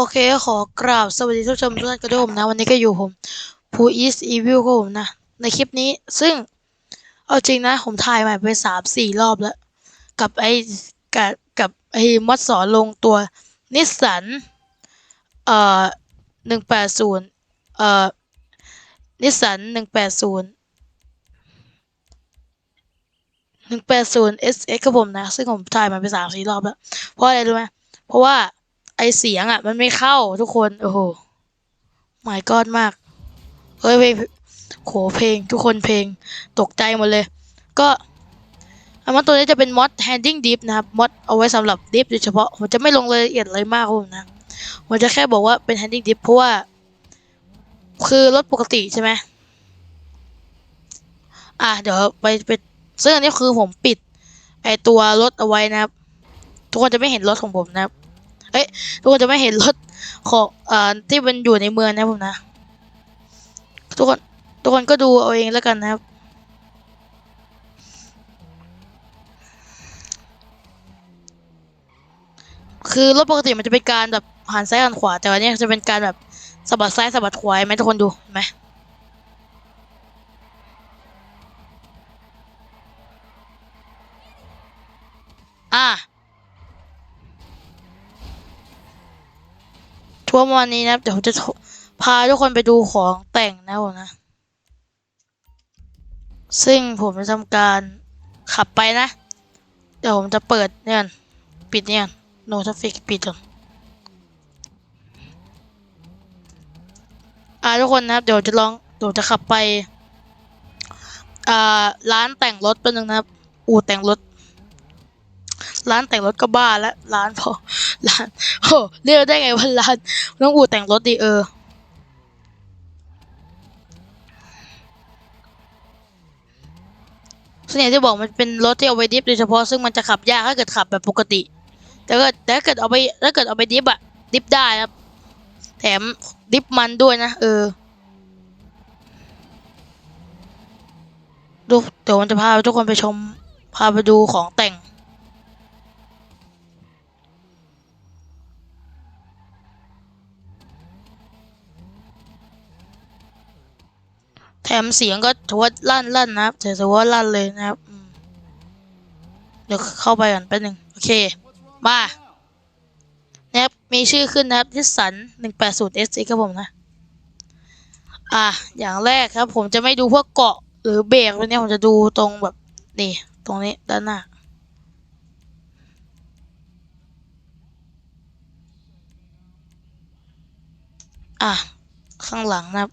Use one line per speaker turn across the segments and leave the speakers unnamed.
โอเคขอกราบสวัสดีทุกชมทุกท่านกันด้วยผมนะ วันนี้ก็อยู่ผมผู้ is evil ก็ผมนะ ในคลิปนี้ซึ่ง เอาจริงนะ ผมถ่ายใหม่ไปสามสี่รอบแล้ว กับไอ้กับกับไอ้มอดสอนลงตัวนิสสันเอ่อหนึ่งแปดศูนย์เอ่อนิสสันหนึ่งแปดศูนย์หนึ่งแปดศูนย์ SX ครับผมนะ ซึ่งผมถ่ายมันไปสามสี่รอบแล้ว เพราะอะไรรู้ไหมเพราะว่า ไอเสียงอะ มันไม่เข้าทุกคน โอ้โหหมายก้อนมากเฮ้ยเพลงโหเพลงทุกคนเพลงตกใจหมดเลย ก็อันมอดตัวนี้จะเป็นมอด handing deep นะครับมอดเอาไว้สำหรับ deep โดยเฉพาะผมจะไม่ลงรายละเอียดอะไรมากครับผมนะผมจะแค่บอกว่าเป็น handing deep เพราะว่า คือรถปกติใช่ไหมอะเดี๋ยวไปไปซึ่งอันนี้คือผมปิด ไอตัวรถเอาไว้นะครับ ทุกคนจะไม่เห็นรถของผมนะครับ เอ้ยทุกคนจะไม่เห็นรถของเอ่อที่มันอยู่ในเมืองนะผมนะ ทุกคนทุกคนก็ดูเอาเองแล้วกันนะครับคือรถปกติมันจะเป็นการแบบหันซ้ายหันขวา แต่อันนี้จะเป็นการแบบสะบัดซ้ายสะบัดขวาไหมทุกคนดูไหมอะ วร์วันนี้นะเดี๋ยวผมจะพาทุกคนไปดูของแต่งนะผมนะ ซึ่งผมจะทำการขับไปนะ เดี๋ยวผมจะเปิดเนี่ยปิดเนี่ยก่อน no traffic ปิดก่อนอ่าทุกคนนะครับ เดี๋ยวจะลองเดี๋ยวจะขับไป อ่าร้านแต่งรถเป็นหนึ่งนะครับ อู่แต่งรถ ร้านแต่งรถก็บ้าแล้วร้านพอร้านโอ้เรียกได้ไงว่าร้านต้องอู่แต่งรถดีเออส่วนใหญ่ที่บอกมันเป็นรถที่เอาไว้ดิฟโดยเฉพาะซึ่งมันจะขับยากถ้าเกิดขับแบบปกติ แต่ก็แต่ถ้าเกิดเอาไปถ้าเกิดเอาไปดิฟอะดิฟได้ครับ แถมดิฟมันด้วยนะเออดูเดี๋ยวมันจะพาทุกคนไปชม พาไปดูของแต่ง แถมเสียงก็ถือว่าลั่นลั่นนะครับถือว่าลั่นเลยนะครับเดี๋ยวเข้าไปก่อนแป๊บหนึงโอเค มานะครับมีชื่อขึ้นนะครับนิสสันหนึ่งแปดศูนย์เอสครับผมนะ อะอย่างแรกครับ ผมจะไม่ดูพวกเกาะหรือเบรกอะไรเนี่ยผมจะดูตรงแบบนี่ตรงนี้ด้านหน้าอะ ข้างหลังนะครับ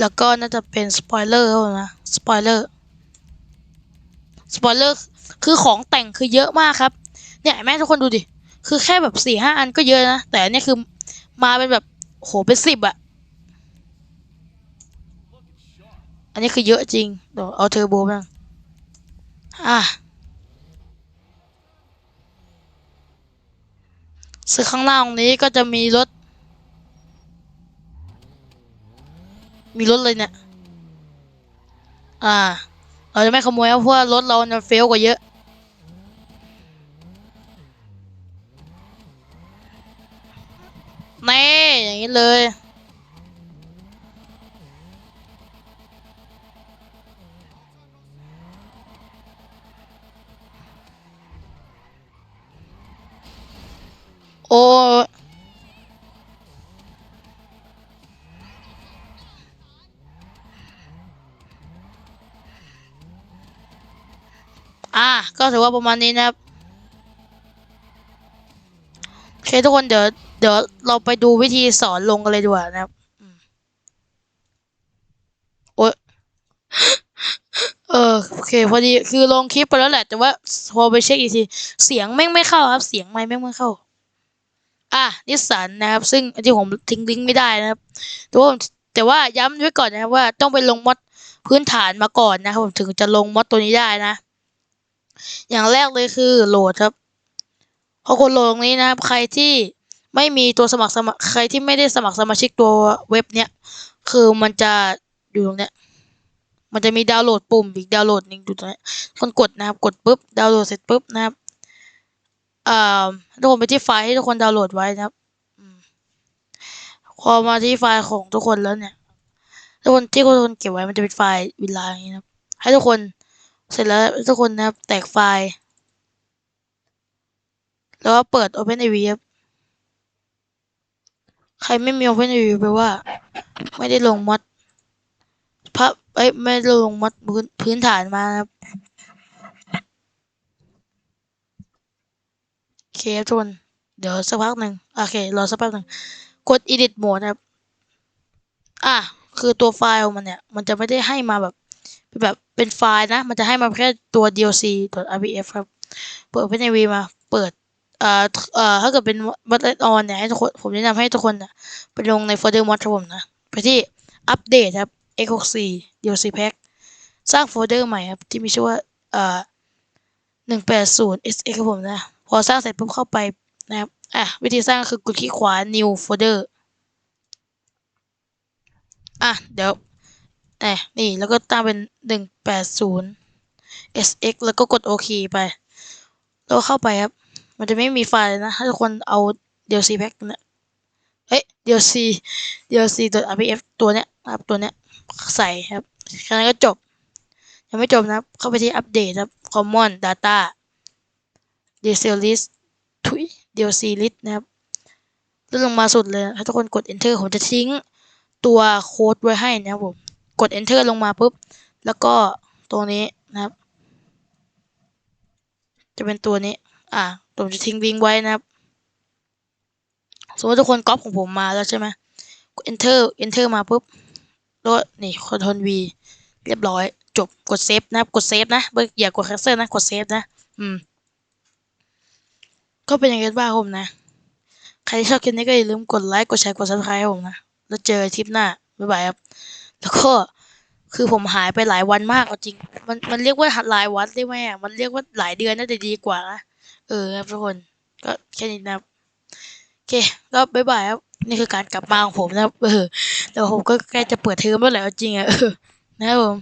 แล้วก็น่าจะเป็นสปอยเลอร์นะสปอยเลอร์สปอยเลอร์คือของแต่งคือเยอะมากครับ เนี่ยแม่ทุกคนดูดิ คือแค่แบบสี่ห้าอันก็เยอะนะ แต่อันนี้คือมาเป็นแบบโหเป็นสิบอะอันนี้คือเยอะจริงเดี๋ยวเอาเทอร์โบบ้างอะซึ่งข้างล่างตรงนี้ก็จะมีรถ มีรถเลยเนี่ย อ่า เราจะไม่ขโมยเพราะว่ารถเราเนี่ยเฟลกว่าเยอะ แน่ อย่างนี้เลยโอ้ อะก็ถือว่าประมาณนี้นะครับโอเคทุกคนเดี๋ยวเดี๋ยวเราไปดูวิธีสอนลงกันเลยดีกว่านะครับโอ้ยเออโอเคพอดีคือลงคลิปไปแล้วแหละแต่ว่าพอไปเช็คอีกทีเสียงแม่งไม่เข้าครับ เสียงไม่แม่งไม่เข้า อะนิสสันนะครับ ซึ่งที่ผมทิ้งลิงก์ไม่ได้นะครับแต่ว่าแต่ว่าย้ำไว้ก่อนนะครับว่าต้องไปลงมอดพื้นฐานมาก่อนนะครับผมถึงจะลงมอดตัวนี้ได้นะ อย่างแรกเลยคือโหลดครับ พอคนโหลดตรงนี้นะครับ ใครที่ไม่มีตัวสมัครสมัคร ใครที่ไม่ได้สมัครสมาชิกตัวเว็บเนี้ย คือมันจะอยู่ตรงเนี้ย มันจะมีดาวน์โหลดปุ่มอีกดาวน์โหลดหนึ่งอยู่ตรงนี้คนกดนะครับ กดปุ๊บ ดาวน์โหลดเสร็จปุ๊บนะครับอ่าทุกคนไปที่ไฟล์ที่ทุกคนดาวน์โหลดไว้นะครับพอมาที่ไฟล์ของทุกคนแล้วเนี่ยทุกคนที่ทุกคนเก็บไว้มันจะเป็นไฟล์วิลาอย่างนี้นะครับ ให้ทุกคน เสร็จแล้วทุกคนนะครับแตกไฟล์ แล้วก็เปิด OpenIV ครับใครไม่มี OpenIV แปลว่า ไม่ได้ลงมอดพระเอ้ยไม่ได้ลงมอดพื้นพื้นฐานมานะครับโอเคทุกคนเดี๋ยวสักพักหนึ่งโอเครอสักแป๊บหนึ่งกด edit mode ครับ อะ คือตัวไฟล์มันเนี่ย มันจะไม่ได้ให้มาแบบ แบบ เป็นไฟล์นะ มันจะให้มาแค่ตัว DLC .rpf ครับ เปิด OpenIV มา เปิด เอ่อ เอ่อ ถ้าเกิดเป็น mod on เนี่ย ให้ทุกคน ผมแนะนำให้ทุกคนนะไปลงในโฟลเดอร์ mod ครับผมนะ ไปที่อัปเดตครับ x64 DLC pack สร้างโฟลเดอร์ใหม่ครับ ที่มีชื่อว่า เอ่อ180 sx ครับผมนะ พอสร้างเสร็จปุ๊บเข้าไปนะครับ อะ วิธีสร้างคือกดคลิกขวา new folder อะ เดี๋ยว แหมนี่แล้วก็ตั้งเป็น180 sx แล้วก็กดโอเคไป แล้วเข้าไปครับ มันจะไม่มีไฟล์นะ ถ้าทุกคนเอา DLC pack เนี่ยเฮ้ย DLC DLC .rpf ตัวเนี้ยครับตัวเนี้ยใส่ครับแค่นั้นก็จบ ยังไม่จบนะครับ เข้าไปที่อัปเดตครับ common data DLC list ทุย DLC list นะครับแล้วลงมาสุดเลย ถ้าทุกคนกด enter ผมจะทิ้งตัวโค้ดไว้ให้นะครับผม กด enter ลงมาปุ๊บ แล้วก็ตรงนี้นะครับ จะเป็นตัวนี้ อ่าผมจะทิ้งลิงก์ไว้นะครับ สมมติทุกคนก๊อปของผมมาแล้วใช่ไหมกด enter enter มาปุ๊บแล้วนี่ control v เรียบร้อย จบกดเซฟนะครับ กดเซฟนะอย่ากด cancel นะ กดเซฟนะ อืม ก็เป็นอย่างนี้บ้างผมนะ ใครที่ชอบคลิปนี้ก็อย่าลืมกดไลค์ กดแชร์ กด subscribe ผมนะ แล้วเจอกันคลิปหน้า บ๊ายบายครับ แล้วก็คือผมหายไปหลายวันมากจริง มันมันเรียกว่าหลายวันได้ไหมอะมันเรียกว่าหลายเดือนน่าจะดีกว่านะเออครับทุกคนก็แค่นี้นะครับโอเคก็บ๊ายบายครับนี่คือการกลับมาของผมนะครับเออแล้วผมก็ใกล้จะเปิดเทอมแล้วแหละจริงอะนะครับผม